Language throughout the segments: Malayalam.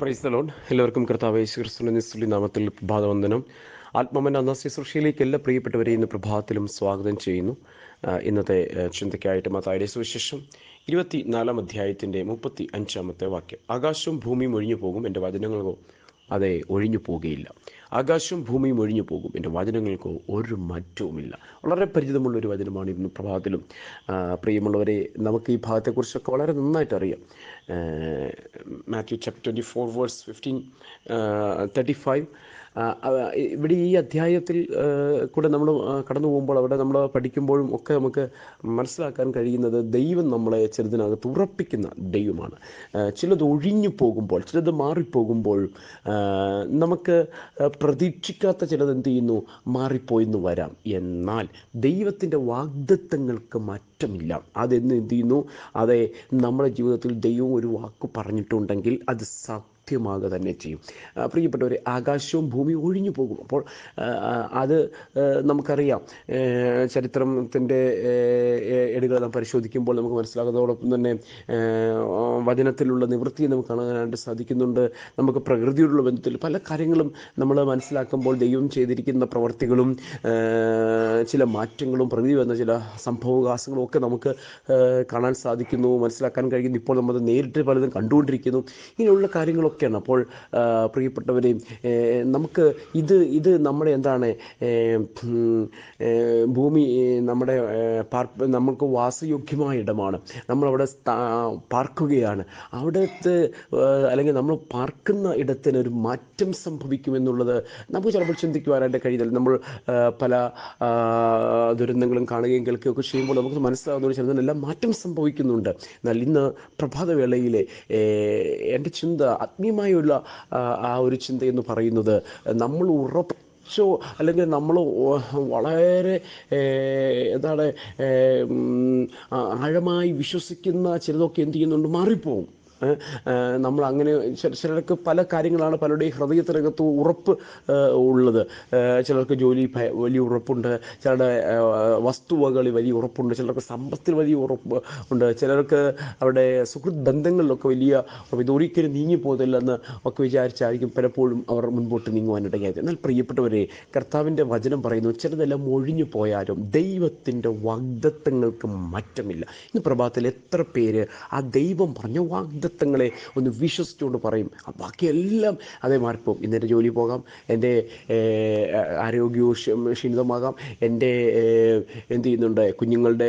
പ്രൈസ് ദലോൺ എല്ലാവർക്കും കർത്താവ് യേശുക്രിസ്തുവിന്റെ നിസ്തുലി നാമത്തിൽ പ്രഭാതവന്ദനം ആത്മമൻ അന്ന ശുശ്രൂഷയിലേക്ക് എല്ലാ പ്രിയപ്പെട്ടവരെ ഇന്ന് പ്രഭാതത്തിലും സ്വാഗതം ചെയ്യുന്നു. ഇന്നത്തെ ചിന്തയ്ക്കായിട്ട് മത്തായുടെ സുവിശേഷം ഇരുപത്തി നാലാം അധ്യായത്തിന്റെ മുപ്പത്തി അഞ്ചാമത്തെ വാക്യം. ആകാശവും ഭൂമിയും ഒഴിഞ്ഞു പോകും എന്റെ വചനങ്ങളോ അതെ ഒഴിഞ്ഞു പോകുകയില്ല ആകാശവും ഭൂമിയും ഒഴിഞ്ഞു പോകും. എന്റെ വചനങ്ങൾക്ക് ഒരു മാറ്റവുമില്ല വളരെ പരിചിതമുള്ള ഒരു വചനമാണ് ഇന്ന് പ്രഭാതത്തിലും. പ്രിയമുള്ളവരെ നമുക്ക് ഈ ഭാഗത്തെക്കുറിച്ചൊക്കെ വളരെ നന്നായിട്ട് അറിയാം. Matthew chapter twenty four verse fifteen thirty five ഇവിടെ ഈ അധ്യായത്തിൽ കൂടെ നമ്മൾ കടന്നു പോകുമ്പോൾ അവിടെ നമ്മൾ പഠിക്കുമ്പോഴും ഒക്കെ നമുക്ക് മനസ്സിലാക്കാൻ കഴിയുന്നത് ദൈവം നമ്മളെ ചെറുതിനകത്ത് ഉറപ്പിക്കുന്ന ദൈവമാണ്. ചിലത് ഒഴിഞ്ഞു പോകുമ്പോൾ ചിലത് മാറിപ്പോകുമ്പോഴും നമുക്ക് പ്രതീക്ഷിക്കാത്ത ചിലത് എന്ത് ചെയ്യുന്നു? മാറിപ്പോയെന്ന് വരാം. എന്നാൽ ദൈവത്തിന്റെ വാഗ്ദത്തങ്ങൾക്ക് മാറ്റമില്ല. അതെന്ന് എന്ത് ചെയ്യുന്നു? അതെ നമ്മുടെ ജീവിതത്തിൽ ദൈവം ഒരു വാക്ക് പറഞ്ഞിട്ടുണ്ടെങ്കിൽ അത് സത്യമാകുക തന്നെ ചെയ്യും. പ്രിയപ്പെട്ടവരെ ആകാശവും ഭൂമിയും ഒഴിഞ്ഞു പോകും. അപ്പോൾ അത് നമുക്കറിയാം. ചരിത്രത്തിന്റെ എടുകൾ നാം പരിശോധിക്കുമ്പോൾ നമുക്ക് മനസ്സിലാകുന്നതോടൊപ്പം തന്നെ വചനത്തിലുള്ള നിവൃത്തി നമുക്ക് കാണാനായിട്ട് സാധിക്കുന്നുണ്ട്. നമുക്ക് പ്രകൃതിയോടുള്ള ബന്ധത്തിൽ പല കാര്യങ്ങളും നമ്മൾ മനസ്സിലാക്കുമ്പോൾ ദൈവം ചെയ്തിരിക്കുന്ന പ്രവർത്തികളും ചില മാറ്റങ്ങളും പ്രകൃതി വന്ന ചില സംഭവവികാസങ്ങളും ഒക്കെ നമുക്ക് കാണാൻ സാധിക്കുന്നു മനസ്സിലാക്കാൻ കഴിയുന്നു. ഇപ്പോൾ നമ്മൾ നേരിട്ട് പലതും കണ്ടുകൊണ്ടിരിക്കുന്നു. ഇങ്ങനെയുള്ള കാര്യങ്ങളൊക്കെയാണ് അപ്പോൾ പ്രിയപ്പെട്ടവരെ നമുക്ക് ഇത് ഇത് നമ്മുടെ എന്താണ് ഭൂമി നമ്മുടെ പാർ നമുക്ക് വാസയോഗ്യമായ ഇടമാണ്. നമ്മളവിടെ സ്ഥാ- പാർക്കുകയാണ് അവിടുത്തെ അല്ലെങ്കിൽ നമ്മൾ പാർക്കുന്ന ഇടത്തിന് ഒരു മാറ്റം സംഭവിക്കുമെന്നുള്ളത് നമുക്ക് ചിലപ്പോൾ ചിന്തിക്കുവാനായിട്ട് കഴിയുന്നില്ല. നമ്മൾ പല ദുരന്തങ്ങളും കാണുകയും കേൾക്കുകയൊക്കെ ചെയ്യുമ്പോൾ നമുക്ക് മനസ്സിലാകുന്ന ചിലതിനെല്ലാം മാറ്റം സംഭവിക്കുന്നുണ്ട്. എന്നാൽ ഇന്ന് പ്രഭാതവേളയിലെ എന്റെ ചിന്ത ആത്മീയമായുള്ള ആ, ഒരു ചിന്ത എന്ന് പറയുന്നത് നമ്മൾ ഉറച്ചോ അല്ലെങ്കിൽ നമ്മൾ വളരെ എന്താണ് ആഴമായി വിശ്വസിക്കുന്ന ചിലതൊക്കെ എന്ത് ചെയ്യുന്നുണ്ട്? മാറിപ്പോവും. നമ്മൾ അങ്ങനെ ചില- ചിലർക്ക് പല കാര്യങ്ങളാണ് പലരുടെയും ഹൃദയത്തിനകത്ത് ഉറപ്പ് ഉള്ളത്. ചിലർക്ക് ജോലി വലിയ ഉറപ്പുണ്ട്. ചിലരുടെ വസ്തുവകകളിൽ വലിയ ഉറപ്പുണ്ട്. ചിലർക്ക് സമ്പത്തിൽ വലിയ ഉറപ്പ് ഉണ്ട്. ചിലർക്ക് അവരുടെ സുഹൃത്ത് ബന്ധങ്ങളിലൊക്കെ വലിയ. ഇതൊരിക്കലും എന്ന് ഒക്കെ വിചാരിച്ചായിരിക്കും പലപ്പോഴും അവർ മുൻപോട്ട് നീങ്ങുവാനിടയായത്. എന്നാൽ പ്രിയപ്പെട്ടവരെ കർത്താവിന്റെ വചനം പറയുന്നു ചിലതെല്ലാം ഒഴിഞ്ഞു പോയാലും ദൈവത്തിന്റെ വാഗ്ദത്തങ്ങൾക്ക് മാറ്റമില്ല. ഇന്ന് പ്രഭാതത്തിൽ എത്ര പേര് ആ ദൈവം പറഞ്ഞ വാഗ്ദത്തങ്ങളെ ഒന്ന് വിശ്വസിച്ചുകൊണ്ട് പറയും. ബാക്കിയെല്ലാം അതേ മാറിപ്പോകും ഇന്ന് എന്റെ ജോലി പോകാം എന്റെ ആരോഗ്യവും ക്ഷീണിതമാകാം എന്റെ എന്ത് ചെയ്യുന്നുണ്ട് കുഞ്ഞുങ്ങളുടെ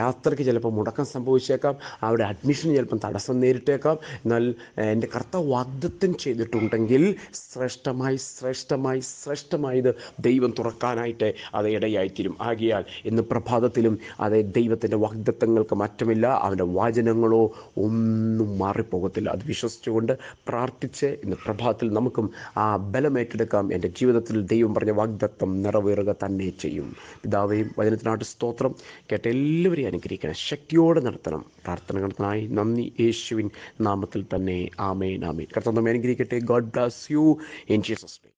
യാത്രയ്ക്ക് ചിലപ്പോൾ മുടക്കം സംഭവിച്ചേക്കാം അവിടെ അഡ്മിഷൻ ചിലപ്പം തടസ്സം നേരിട്ടേക്കാം. എന്നാൽ എന്റെ കർത്താവ് വാഗ്ദത്തം ചെയ്തിട്ടുണ്ടെങ്കിൽ ശ്രേഷ്ഠമായി ശ്രേഷ്ഠമായി ശ്രേഷ്ഠമായത് ദൈവം തുറക്കാനായിട്ട് അത് ഇടയായിത്തീരും. ആകിയാൽ ഇന്ന് പ്രഭാതത്തിലും അതേ ദൈവത്തിന്റെ വാഗ്ദത്തങ്ങൾക്ക് മാറ്റമില്ല അവന്റെ വാചനങ്ങളോ ഒന്നും മാറിപ്പോകത്തില്ല. അത് വിശ്വസിച്ചുകൊണ്ട് പ്രാർത്ഥിച്ച് ഇന്ന് പ്രഭാതത്തിൽ നമുക്കും ആ ബലമേറ്റെടുക്കാം എന്റെ ജീവിതത്തിൽ ദൈവം പറഞ്ഞ വാഗ്ദത്തം നിറവേറുക തന്നെ ചെയ്യും. പിതാവേയും വചനത്തിനായിട്ട് സ്തോത്രം. കേട്ട എല്ലാവരെയും അനുഗ്രഹിക്കണം. ശക്തിയോടെ നടത്തണം. പ്രാർത്ഥനകൾക്കായി നന്ദി യേശുവിൻ നാമത്തിൽ തന്നെ. ആമേൻ ആമേൻ. കർത്തം അനുഗ്രഹിക്കട്ടെ. God bless you in Jesus